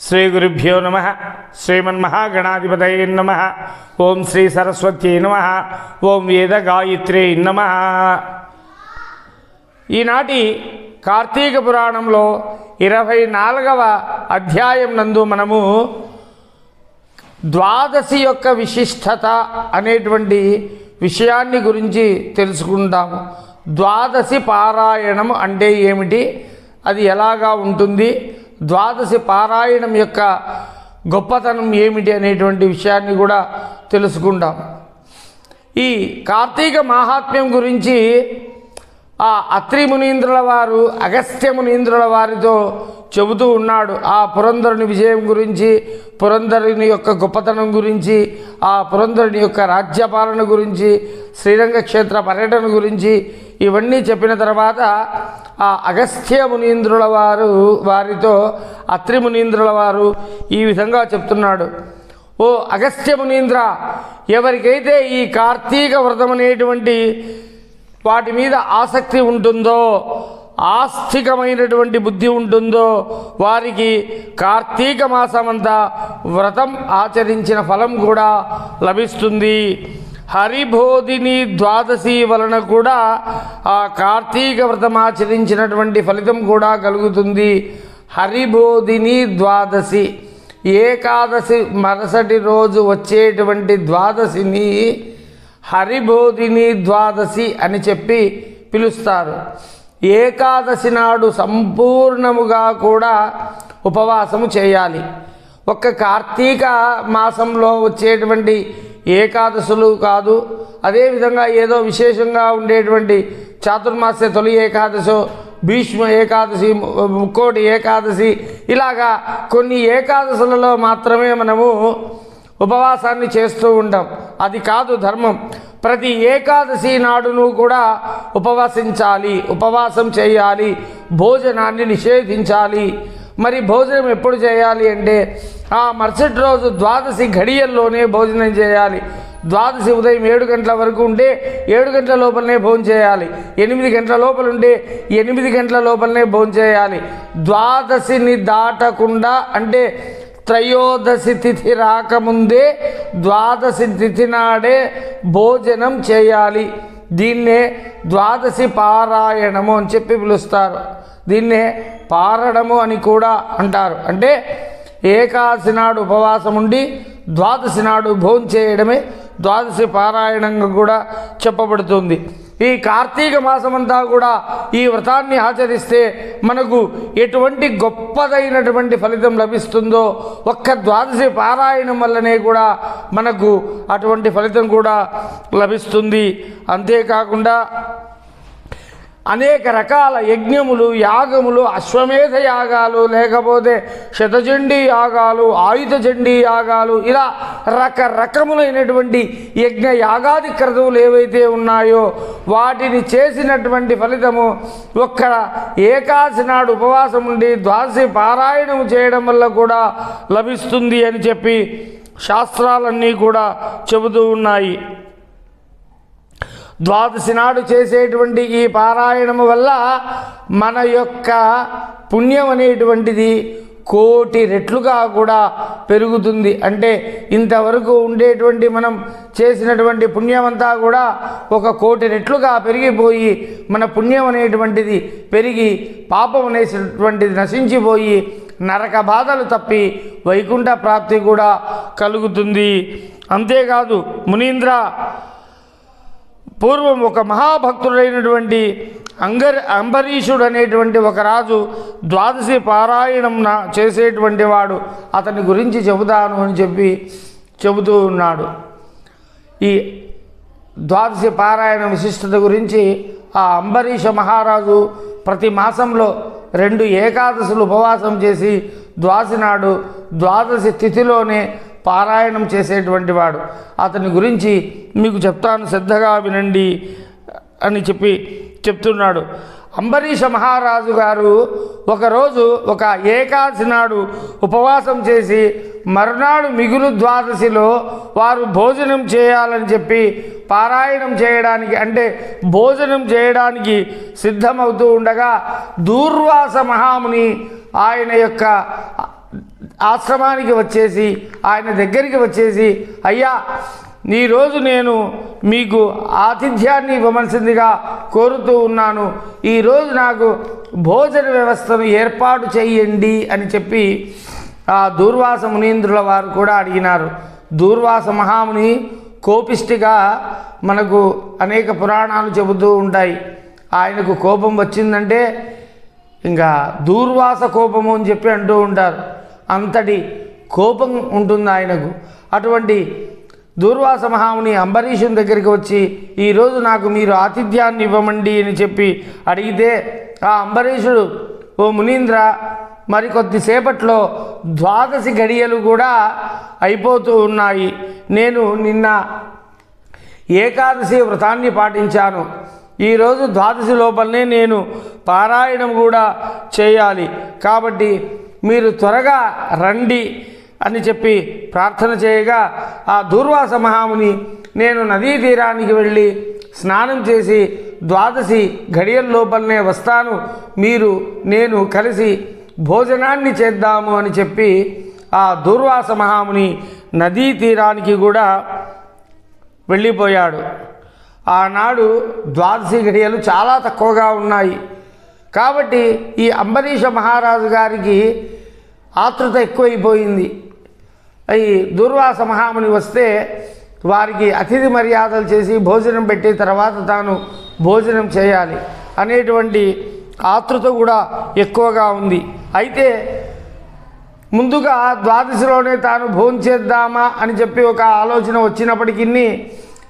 శ్రీ గురుభ్యో నమ. శ్రీమన్మహాగణాధిపతయ నమ. ఓం శ్రీ సరస్వతీ నమ. ఓం వేద గాయత్రే నమ. ఈనాటి కార్తీక పురాణంలో ఇరవై నాలుగవ అధ్యాయం నందు మనము ద్వాదశి యొక్క విశిష్టత అనేటువంటి విషయాన్ని గురించి తెలుసుకుంటాము ద్వాదశి పారాయణం అంటే ఏమిటి? అది ఎలాగా ఉంటుంది? ద్వాదశి పారాయణం యొక్క గొప్పతనం ఏమిటి అనేటువంటి విషయాన్ని కూడా తెలుసుకుంటాం ఈ కార్తీక మహాత్మ్యం గురించి ఆ అత్రి మునీంద్రుల వారు అగస్త్య మునీంద్రుల వారితో చెబుతూ ఉన్నాడు. ఆ పురంధరుని విజయం గురించి పురంధరుని యొక్క గొప్పతనం గురించి ఆ పురంధరుని యొక్క రాజ్యపాలన గురించి శ్రీరంగ క్షేత్ర పర్యటన గురించి ఇవన్నీ చెప్పిన తర్వాత ఆ అగస్త్య మునీంద్రుల వారు వారితో అత్రి మునీంద్రుల వారు ఈ విధంగా చెప్తున్నాడు. ఓ అగస్త్య మునీంద్ర ఎవరికైతే ఈ కార్తీక వ్రతం అనేటువంటి వాటి మీద ఆసక్తి ఉంటుందో ఆస్తికమైనటువంటి బుద్ధి ఉంటుందో వారికి కార్తీక మాసమంతా వ్రతం ఆచరించిన ఫలం కూడా లభిస్తుంది. హరిబోధిని ద్వాదశి వలన కూడా ఆ కార్తీక వ్రతం ఆచరించినటువంటి ఫలితం కూడా కలుగుతుంది. హరిబోధిని ద్వాదశి. ఏకాదశి మరుసటి రోజు వచ్చేటువంటి ద్వాదశిని హరిబోధిని ద్వాదశి అని చెప్పి పిలుస్తారు. ఏకాదశి నాడు సంపూర్ణముగా కూడా ఉపవాసము చేయాలి. ఒక్క కార్తీక మాసంలో వచ్చేటువంటి ఏకాదశులు కాదు. అదేవిధంగా ఏదో విశేషంగా ఉండేటువంటి చాతుర్మాస్య తొలి ఏకాదశో భీష్మ ఏకాదశి ముక్కోటి ఏకాదశి ఇలాగా కొన్ని ఏకాదశులలో మాత్రమే మనము ఉపవాసాన్ని చేస్తూ ఉంటాం. అది కాదు ధర్మం. ప్రతి ఏకాదశి నాడును కూడా ఉపవాసించాలి ఉపవాసం చేయాలి భోజనాన్ని నిషేధించాలి. మరి భోజనం ఎప్పుడు చేయాలి అంటే ఆ మరుసటి రోజు ద్వాదశి ఘడియల్లోనే భోజనం చేయాలి. ద్వాదశి ఉదయం ఏడు గంటల వరకు ఉంటే ఏడు గంటల లోపలనే భోజనం చేయాలి. ఎనిమిది గంటల లోపల ఉంటే ఎనిమిది గంటల లోపలనే భోజనం చేయాలి. ద్వాదశిని దాటకుండా అంటే త్రయోదశి తిథి రాకముందే ద్వాదశి తిథి నాడే భోజనం చేయాలి. దీన్నే ద్వాదశి పారాయణము అని చెప్పి పిలుస్తారు. దీన్నే పారడము అని కూడా అంటారు. అంటే ఏకాదశి నాడు ఉపవాసం ఉండి ద్వాదశి నాడు భోంచేయడమే ద్వాదశి పారాయణంగా కూడా చెప్పబడుతుంది. ఈ కార్తీక మాసమంతా కూడా ఈ వ్రతాన్ని ఆచరిస్తే మనకు ఎటువంటి గొప్పదైనటువంటి ఫలితం లభిస్తుందో ఒక్క ద్వాదశి పారాయణం వల్లనే కూడా మనకు అటువంటి ఫలితం కూడా లభిస్తుంది. అంతేకాకుండా అనేక రకాల యజ్ఞములు యాగములు అశ్వమేధ యాగాలు లేకపోతే శతచండీ యాగాలు ఆయుధ చండీ యాగాలు ఇలా రకరకములైనటువంటి యజ్ఞ యాగాది క్రతువులు ఏవైతే ఉన్నాయో వాటిని చేసినటువంటి ఫలితము ఒక్క ఏకాశి నాడు ఉపవాసం ఉండి ద్వాసి పారాయణము చేయడం వల్ల కూడా లభిస్తుంది అని చెప్పి శాస్త్రాలన్నీ కూడా చెబుతూ ఉన్నాయి. ద్వాదశి నాడు చేసేటువంటి ఈ పారాయణము వల్ల మన యొక్క పుణ్యం అనేటువంటిది కోటి రెట్లుగా కూడా పెరుగుతుంది. అంటే ఇంతవరకు ఉండేటువంటి మనం చేసినటువంటి పుణ్యమంతా కూడా ఒక కోటి రెట్లుగా పెరిగిపోయి మన పుణ్యం అనేటువంటిది పెరిగి పాపం అనేటువంటిది నశించిపోయి నరక బాధలు తప్పి వైకుంఠ ప్రాప్తి కూడా కలుగుతుంది. అంతేకాదు మునీంద్ర పూర్వం ఒక మహాభక్తుడైనటువంటి అంగర్ అంబరీషుడు అనేటువంటి ఒక రాజు ద్వాదశి పారాయణం చేసేటువంటి వాడు. అతని గురించి చెబుతాను అని చెప్పి చెబుతూ ఉన్నాడు. ఈ ద్వాదశి పారాయణ విశిష్టత గురించి ఆ అంబరీష మహారాజు ప్రతి మాసంలో రెండు ఏకాదశులు ఉపవాసం చేసి ద్వాసి నాడు ద్వాదశి తిథిలోనే పారాయణం చేసేటువంటి వాడు. అతని గురించి మీకు చెప్తాను శ్రద్ధగా వినండి అని చెప్పి చెప్తున్నాడు. అంబరీష మహారాజు గారు ఒకరోజు ఒక ఏకాదశి నాడు ఉపవాసం చేసి మరునాడు మిగులు ద్వాదశిలో వారు భోజనం చేయాలని చెప్పి పారాయణం చేయడానికి అంటే భోజనం చేయడానికి సిద్ధమవుతూ ఉండగా దూర్వాస మహాముని ఆయన యొక్క ఆశ్రమానికి వచ్చేసి ఆయన దగ్గరికి వచ్చేసి అయ్యా ఈరోజు నేను మీకు ఆతిథ్యాన్ని ఇవ్వవలసిందిగా కోరుతూ ఉన్నాను. ఈరోజు నాకు భోజన వ్యవస్థను ఏర్పాటు చేయండి అని చెప్పి ఆ దూర్వాస మునీంద్రుల వారు కూడా అడిగినారు. దూర్వాస మహాముని కోపిష్టిగా మనకు అనేక పురాణాలు చెబుతూ ఉంటాయి. ఆయనకు కోపం వచ్చిందంటే ఇంకా దూర్వాస కోపము అని చెప్పి అంటూ ఉంటారు. అంతటి కోపం ఉంటుంది ఆయనకు? అటువంటి దూర్వాస మహాముని అంబరీషుని దగ్గరికి వచ్చి ఈరోజు నాకు మీరు ఆతిథ్యాన్ని ఇవ్వమండి అని చెప్పి అడిగితే ఆ అంబరీషుడు ఓ మునీంద్ర మరి కొద్దిసేపట్లో ద్వాదశి గడియలు కూడా అయిపోతూ ఉన్నాయి. నేను నిన్న ఏకాదశి వ్రతాన్ని పాటించాను. ఈరోజు ద్వాదశి లోపలనే నేను పారాయణం కూడా చేయాలి. కాబట్టి మీరు త్వరగా రండి అని చెప్పి ప్రార్థన చేయగా ఆ దూర్వాస మహాముని నేను నదీ తీరానికి వెళ్ళి స్నానం చేసి ద్వాదశి ఘడియల లోపలనే వస్తాను. మీరు నేను కలిసి భోజనాన్ని చేద్దాము అని చెప్పి ఆ దూర్వాస మహాముని నదీ తీరానికి కూడా వెళ్ళిపోయాడు. ఆనాడు ద్వాదశి ఘడియలు చాలా తక్కువగా ఉన్నాయి. కాబట్టి ఈ అంబరీష మహారాజు గారికి ఆతృత ఎక్కువైపోయింది. ఈ దుర్వాస మహాముని వస్తే వారికి అతిథి మర్యాదలు చేసి భోజనం పెట్టిన తర్వాత తాను భోజనం చేయాలి అనేటువంటి ఆతృత కూడా ఎక్కువగా ఉంది. అయితే ముందుగా ద్వాదశిలోనే తాను భోంచేద్దామా అని చెప్పి ఒక ఆలోచన వచ్చినప్పటికీ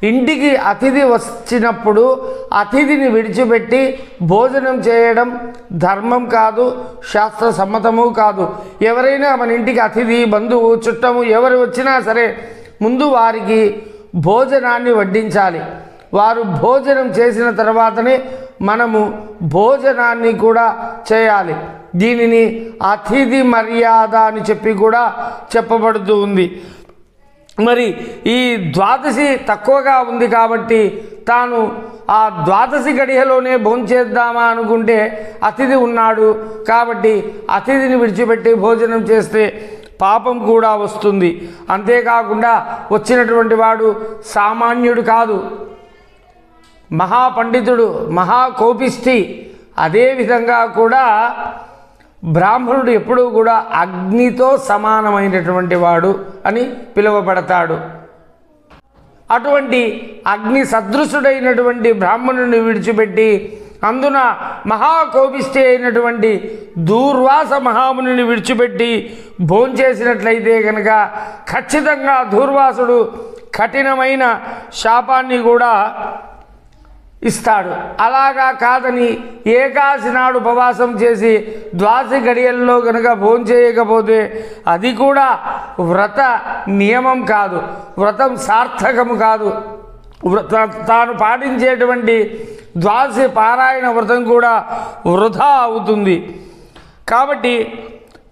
ఇంటికి అతిథి వచ్చినప్పుడు అతిథిని విడిచిపెట్టి భోజనం చేయడం ధర్మం కాదు శాస్త్ర సమ్మతము కాదు. ఎవరైనా మన ఇంటికి అతిథి బంధువు చుట్టము ఎవరు వచ్చినా సరే ముందు వారికి భోజనాన్ని వడ్డించాలి. వారు భోజనం చేసిన తర్వాతనే మనము భోజనాన్ని కూడా చేయాలి. దీనిని అతిథి మర్యాద అని చెప్పి కూడా చెప్పబడుతూ ఉంది. మరి ఈ ద్వాదశి తక్కువగా ఉంది కాబట్టి తాను ఆ ద్వాదశి గడియలోనే భోంచేద్దామా అనుకుంటే అతిథి ఉన్నాడు కాబట్టి అతిథిని విడిచిపెట్టి భోజనం చేస్తే పాపం కూడా వస్తుంది. అంతేకాకుండా వచ్చినటువంటి వాడు సామాన్యుడు కాదు. మహాపండితుడు మహాకోపిష్టి అదేవిధంగా కూడా బ్రాహ్మణుడు ఎప్పుడూ కూడా అగ్నితో సమానమైనటువంటి వాడు అని పిలువబడతాడు. అటువంటి అగ్ని సదృశుడైనటువంటి బ్రాహ్మణుని విడిచిపెట్టి అందున మహాకోపిష్టి అయినటువంటి దూర్వాస మహామునిని విడిచిపెట్టి భోంచేసినట్లయితే కనుక ఖచ్చితంగా దూర్వాసుడు కఠినమైన శాపాన్ని కూడా ఇస్తాడు. అలాగా కాదని ఏకాశి నాడు ఉపవాసం చేసి ద్వాసి గడియల్లో కనుక భోంచేయకపోతే అది కూడా వ్రత నియమం కాదు వ్రతం సార్థకము కాదు. వ్రత తాను పాటించేటువంటి ద్వాసి పారాయణ వ్రతం కూడా వృధా అవుతుంది. కాబట్టి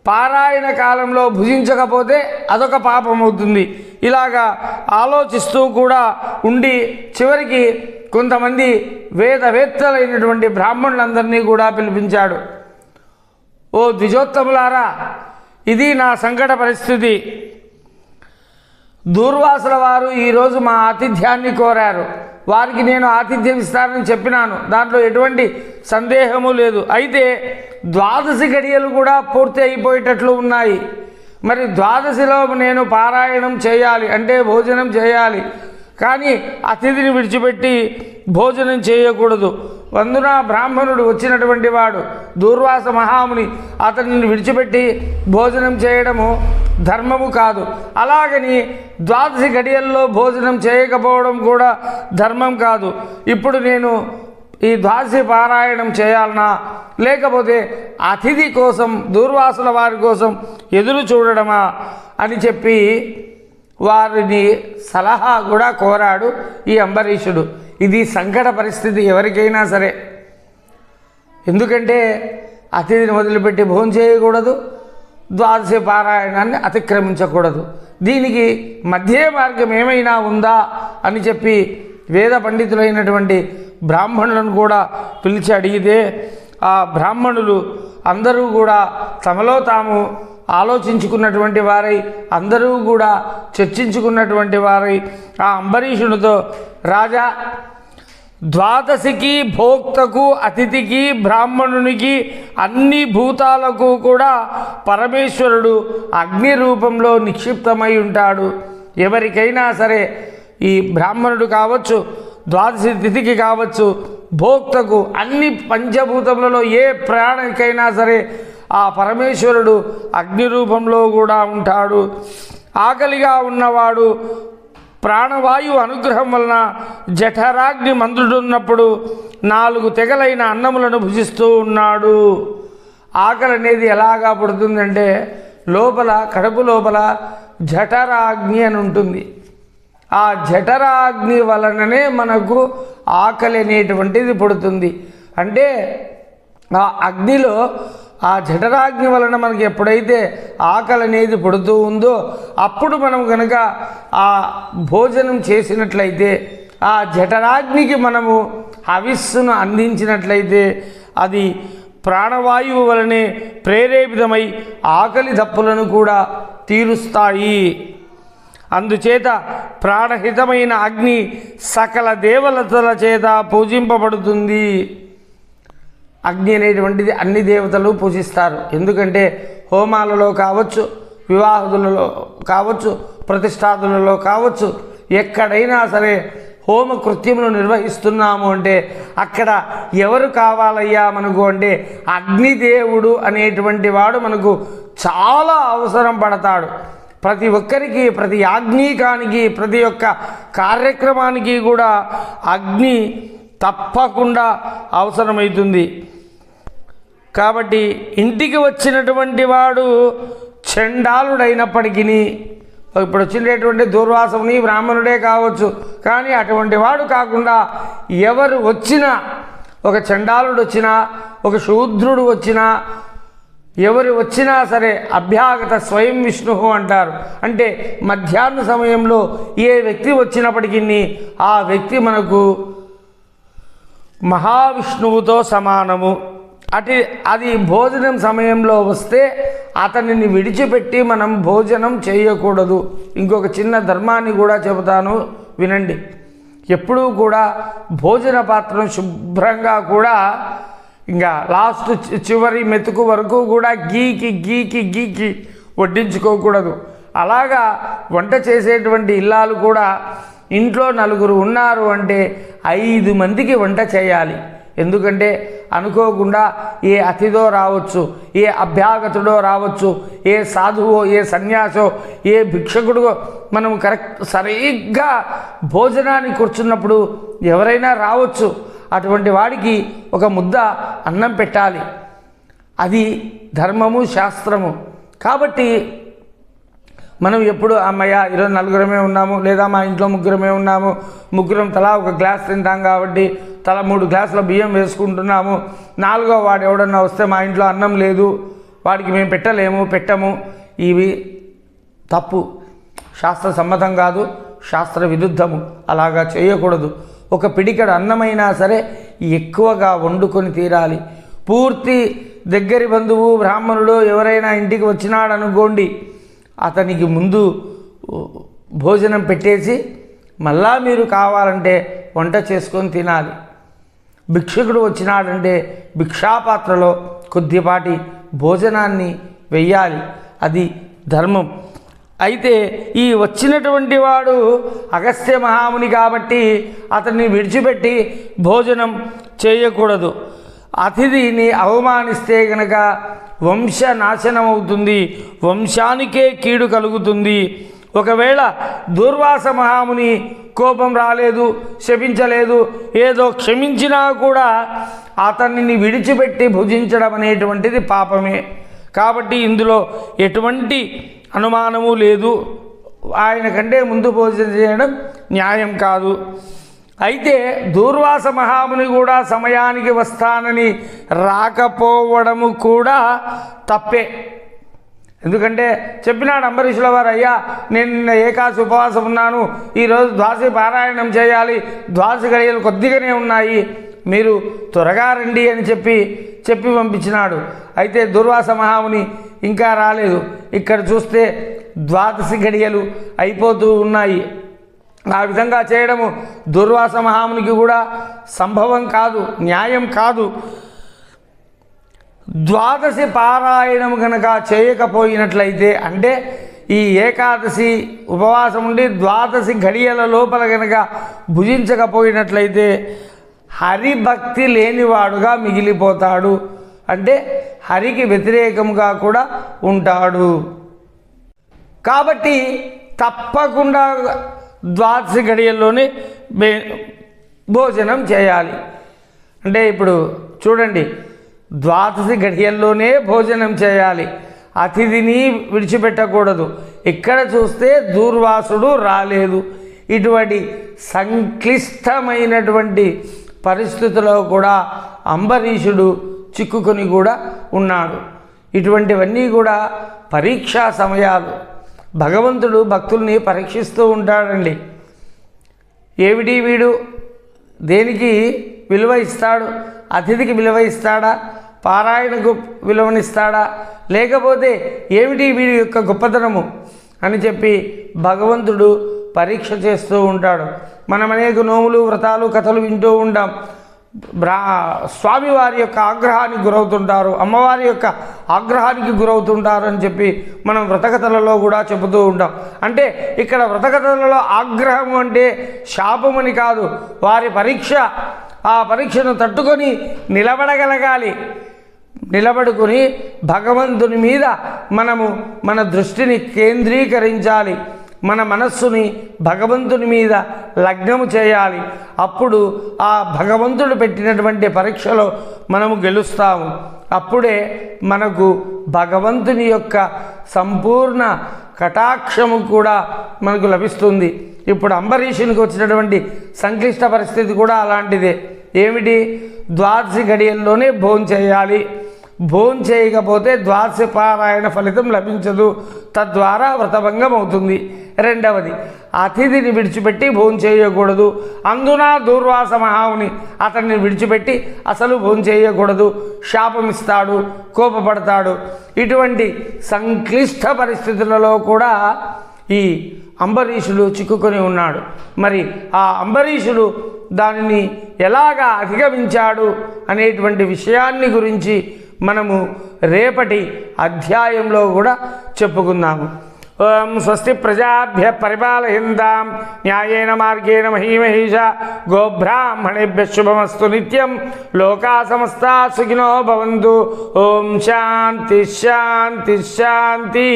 పారాయణ కాలంలో భుజించకపోతే అదొక పాపం అవుతుంది. ఇలాగా ఆలోచిస్తూ కూడా ఉండి చివరికి కొంతమంది వేదవేత్తలైనటువంటి బ్రాహ్మణులందరినీ కూడా పిలిపించాడు. ఓ ద్విజోత్తములారా ఇది నా సంకట పరిస్థితి. దూర్వాసుల వారు ఈరోజు మా ఆతిథ్యాన్ని కోరారు. వారికి నేను ఆతిథ్యం ఇస్తానని చెప్పినాను. దాంట్లో ఎటువంటి సందేహము లేదు. అయితే ద్వాదశి గడియలు కూడా పూర్తి అయిపోయేటట్లు ఉన్నాయి. మరి ద్వాదశిలో నేను పారాయణం చేయాలి అంటే భోజనం చేయాలి. కానీ అతిథిని విడిచిపెట్టి భోజనం చేయకూడదు. వందున బ్రాహ్మణుడు వచ్చినటువంటి వాడు దూర్వాస మహాముని అతనిని విడిచిపెట్టి భోజనం చేయడము ధర్మము కాదు. అలాగని ద్వాదశి గడియల్లో భోజనం చేయకపోవడం కూడా ధర్మం కాదు. ఇప్పుడు నేను ఈ ద్వాదశి పారాయణం చేయాలనా? లేకపోతే అతిథి కోసం దూర్వాసుల వారి కోసం ఎదురు చూడడమా? అని చెప్పి వారిని సలహా కూడా కోరాడు ఈ అంబరీషుడు. ఇది సంకట పరిస్థితి ఎవరికైనా సరే. ఎందుకంటే అతిథిని వదిలిపెట్టి భోజనం చేయకూడదు ద్వాదశి పారాయణాన్ని అతిక్రమించకూడదు. దీనికి మధ్య మార్గం ఏమైనా ఉందా అని చెప్పి వేద పండితులైనటువంటి బ్రాహ్మణులను కూడా పిలిచి అడిగితే ఆ బ్రాహ్మణులు అందరూ కూడా తమలో తాము ఆలోచించుకున్నటువంటి వారై అందరూ కూడా చర్చించుకున్నటువంటి వారై ఆ అంబరీషునితో రాజా ద్వాదశికి భోక్తకు అతిథికి బ్రాహ్మణునికి అన్ని భూతాలకు కూడా పరమేశ్వరుడు అగ్ని రూపంలో నిక్షిప్తమై ఉంటాడు. ఎవరికైనా సరే ఈ బ్రాహ్మణుడు కావచ్చు ద్వాదశి తిథికి కావచ్చు భోక్తకు అన్ని పంచభూతములలో ఏ ప్రాణికైనా సరే ఆ పరమేశ్వరుడు అగ్ని రూపంలో కూడా ఉంటాడు. ఆకలిగా ఉన్నవాడు ప్రాణవాయు అనుగ్రహం వలన జఠరాగ్ని మంత్రుడున్నప్పుడు నాలుగు తెగలైన అన్నములను భుజిస్తూ ఉన్నాడు. ఆకలి అనేది ఎలాగా పుడుతుందంటే లోపల కడుపు లోపల జఠరాగ్ని అని ఉంటుంది. ఆ జఠరాగ్ని వలననే మనకు ఆకలి అనేటువంటిది పుడుతుంది. అంటే ఆ అగ్నిలో ఆ జఠరాగ్ని వలన మనకి ఎప్పుడైతే ఆకలి అనేది పుడుతూ ఉందో అప్పుడు మనం కనుక ఆ భోజనం చేసినట్లయితే ఆ జఠరాగ్నికి మనము హవిస్సును అందించినట్లయితే అది ప్రాణవాయువు వలనే ప్రేరేపితమై ఆకలి దప్పులను కూడా తీరుస్తాయి. అందుచేత ప్రాణహితమైన అగ్ని సకల దేవతల చేత పూజింపబడుతుంది. అగ్ని అనేటువంటిది అన్ని దేవతలు పూజిస్తారు. ఎందుకంటే హోమాలలో కావచ్చు వివాహదులలో కావచ్చు ప్రతిష్టాదులలో కావచ్చు ఎక్కడైనా సరే హోమ కృత్యములు నిర్వహిస్తున్నాము అంటే అక్కడ ఎవరు కావాలయ్యా మనకు అంటే అగ్నిదేవుడు అనేటువంటి వాడు మనకు చాలా అవసరం పడతాడు. ప్రతి ఒక్కరికి ప్రతి యాజ్ఞికానికి ప్రతి ఒక్క కార్యక్రమానికి కూడా అగ్ని తప్పకుండా అవసరమవుతుంది. కాబట్టి ఇంటికి వచ్చినటువంటి వాడు చండాలుడైనప్పటికీ ఇప్పుడు వచ్చినటువంటి దూర్వాసముని బ్రాహ్మణుడే కావచ్చు కానీ అటువంటి వాడు కాకుండా ఎవరు వచ్చినా ఒక చండాలుడు వచ్చినా ఒక శూద్రుడు వచ్చినా ఎవరు వచ్చినా సరే అభ్యాగత స్వయం విష్ణు అంటారు. అంటే మధ్యాహ్న సమయంలో ఏ వ్యక్తి వచ్చినప్పటికీ ఆ వ్యక్తి మనకు మహావిష్ణువుతో సమానము. అటు అది భోజనం సమయంలో వస్తే అతనిని విడిచిపెట్టి మనం భోజనం చేయకూడదు. ఇంకొక చిన్న ధర్మాన్ని కూడా చెబుతాను వినండి. ఎప్పుడూ కూడా భోజన పాత్రను శుభ్రంగా కూడా ఇంకా లాస్ట్ చివరి మెతుకు వరకు కూడా గీకి గీకి గీకి వడ్డించుకోకూడదు. అలాగా వంట చేసేటువంటి ఇల్లాలు కూడా ఇంట్లో నలుగురు ఉన్నారు అంటే ఐదు మందికి వంట చేయాలి. ఎందుకంటే అనుకోకుండా ఏ అతిథో రావచ్చు ఏ అభ్యాగతుడో రావచ్చు ఏ సాధువో ఏ సన్యాసో ఏ భిక్షకుడో మనం కరెక్ట్ సరిగ్గా భోజనానికి కూర్చున్నప్పుడు ఎవరైనా రావచ్చు. అటువంటి వాడికి ఒక ముద్ద అన్నం పెట్టాలి. అది ధర్మము శాస్త్రము. కాబట్టి మనం ఎప్పుడు అమ్మయ్య ఈరోజు నలుగురమే ఉన్నాము లేదా మా ఇంట్లో ముగ్గురమే ఉన్నాము ముగ్గురం తలా ఒక గ్లాస్ తింటాం కాబట్టి తల మూడు గ్లాసుల బియ్యం వేసుకుంటున్నాము. నాలుగో వాడు ఎవడన్నా వస్తే మా ఇంట్లో అన్నం లేదు. వాడికి మేము పెట్టలేము పెట్టము. ఇవి తప్పు. శాస్త్ర సమ్మతం కాదు శాస్త్ర విరుద్ధము. అలాగా చేయకూడదు. ఒక పిడికడు అన్నమైనా సరే ఎక్కువగా వండుకొని తీరాలి. పూర్తి దగ్గరి బంధువు బ్రాహ్మణుడు ఎవరైనా ఇంటికి వచ్చినాడు అనుకోండి అతనికి ముందు భోజనం పెట్టేసి మళ్ళా మీరు కావాలంటే వంట చేసుకొని తినాలి. భిక్షకుడు వచ్చినాడంటే భిక్షాపాత్రలో కొద్దిపాటి భోజనాన్ని వెయ్యాలి. అది ధర్మం. అయితే ఈ వచ్చినటువంటి వాడు అగస్త్య మహాముని కాబట్టి అతన్ని విడిచిపెట్టి భోజనం చేయకూడదు. అతిథిని అవమానిస్తే గనక వంశ నాశనం అవుతుంది వంశానికే కీడు కలుగుతుంది. ఒకవేళ దూర్వాస మహాముని కోపం రాలేదు శపించలేదు ఏదో క్షమించినా కూడా అతనిని విడిచిపెట్టి భుజించడం అనేటువంటిది పాపమే. కాబట్టి ఇందులో ఎటువంటి అనుమానము లేదు. ఆయన కంటే ముందు భోజనం చేయడం న్యాయం కాదు. అయితే దూర్వాస మహాముని కూడా సమయానికి వస్తానని రాకపోవడము కూడా తప్పే. ఎందుకంటే చెప్పినాడు అంబరీషుల వారు అయ్యా నేను నిన్న ఏకాశి ఉపవాసం ఉన్నాను. ఈరోజు ద్వాసి పారాయణం చేయాలి. ద్వాసి గడియలు కొద్దిగానే ఉన్నాయి. మీరు త్వరగా రండి అని చెప్పి చెప్పి పంపించినాడు. అయితే దుర్వాస మహాముని ఇంకా రాలేదు. ఇక్కడ చూస్తే ద్వాదశి గడియలు అయిపోతూ ఉన్నాయి. ఆ విధంగా చేయడము దుర్వాస మహామునికి కూడా సంభవం కాదు న్యాయం కాదు. ద్వాదశి పారాయణం కనుక చేయకపోయినట్లయితే అంటే ఈ ఏకాదశి ఉపవాసం ఉండి ద్వాదశి ఘడియల లోపల కనుక భుజించకపోయినట్లయితే హరిభక్తి లేనివాడుగా మిగిలిపోతాడు. అంటే హరికి వ్యతిరేకంగా కూడా ఉంటాడు. కాబట్టి తప్పకుండా ద్వాదశి గడియల్లోనే మే- భోజనం చేయాలి. అంటే ఇప్పుడు చూడండి ద్వాదశి గడియల్లోనే భోజనం చేయాలి. అతిథిని విడిచిపెట్టకూడదు. ఇక్కడ చూస్తే దూర్వాసుడు రాలేదు. ఇటువంటి సంక్లిష్టమైనటువంటి పరిస్థితుల్లో కూడా అంబరీషుడు చిక్కుకొని కూడా ఉన్నాడు. ఇటువంటివన్నీ కూడా పరీక్షా సమయాలు. భగవంతుడు భక్తుల్ని పరీక్షిస్తూ ఉంటాడండి. ఏమిటి వీడు? దేనికి విలువ ఇస్తాడు? అతిథికి విలువ ఇస్తాడా? పారాయణకు విలువనిస్తాడా? లేకపోతే ఏమిటి వీడి యొక్క గొప్పతనము? అని చెప్పి భగవంతుడు పరీక్ష చేస్తూ ఉంటాడు. మనం అనేక నోములు వ్రతాలు కథలు వింటూ ఉంటాం బ్రా స్వామివారి యొక్క ఆగ్రహానికి గురవుతుంటారు. అమ్మవారి యొక్క ఆగ్రహానికి గురవుతుంటారు అని చెప్పి మనం వ్రతకథలలో కూడా చెబుతూ ఉంటాం. అంటే ఇక్కడ వ్రతకథలలో ఆగ్రహం అంటే శాపమని కాదు. వారి పరీక్ష ఆ పరీక్షను తట్టుకొని నిలబడగలగాలి. నిలబడుకుని భగవంతుని మీద మనము మన దృష్టిని కేంద్రీకరించాలి. మన మనస్సుని భగవంతుని మీద లగ్నము చేయాలి. అప్పుడు ఆ భగవంతుడు పెట్టినటువంటి పరీక్షలో మనము గెలుస్తాము. అప్పుడే మనకు భగవంతుని యొక్క సంపూర్ణ కటాక్షము కూడా మనకు లభిస్తుంది. ఇప్పుడు అంబరీషునికి వచ్చినటువంటి సంక్లిష్ట పరిస్థితి కూడా అలాంటిదే. ఏమిటి? ద్వాదశి గడియల్లోనే భోజనం చేయాలి. భోజనం చేయకపోతే ద్వాదశి పారాయణ ఫలితం లభించదు. తద్వారా వ్రతభంగం అవుతుంది. రెండవది అతిథిని విడిచిపెట్టి భోజనం చేయకూడదు. అందున దూర్వాస మహాముని అతన్ని విడిచిపెట్టి అసలు భోజనం చేయకూడదు. శాపమిస్తాడు కోపపడతాడు. ఇటువంటి సంక్లిష్ట పరిస్థితులలో కూడా ఈ అంబరీషుడు చిక్కుకొని ఉన్నాడు. మరి ఆ అంబరీషుడు దానిని ఎలాగా అధిగమించాడు అనేటువంటి విషయాన్ని గురించి మనము రేపటి అధ్యాయంలో కూడా చెప్పుకుందాము. ఓం స్వస్తి ప్రజాభ్య పరిపాలయందాం న్యాయేన మార్గేణ మహీమహీష. గోబ్రాహ్మణేభ్య శుభమస్తు నిత్యం. లోకా సమస్తా సుఖినో భవంతు. ఓం శాంతి శాంతి శాంతి.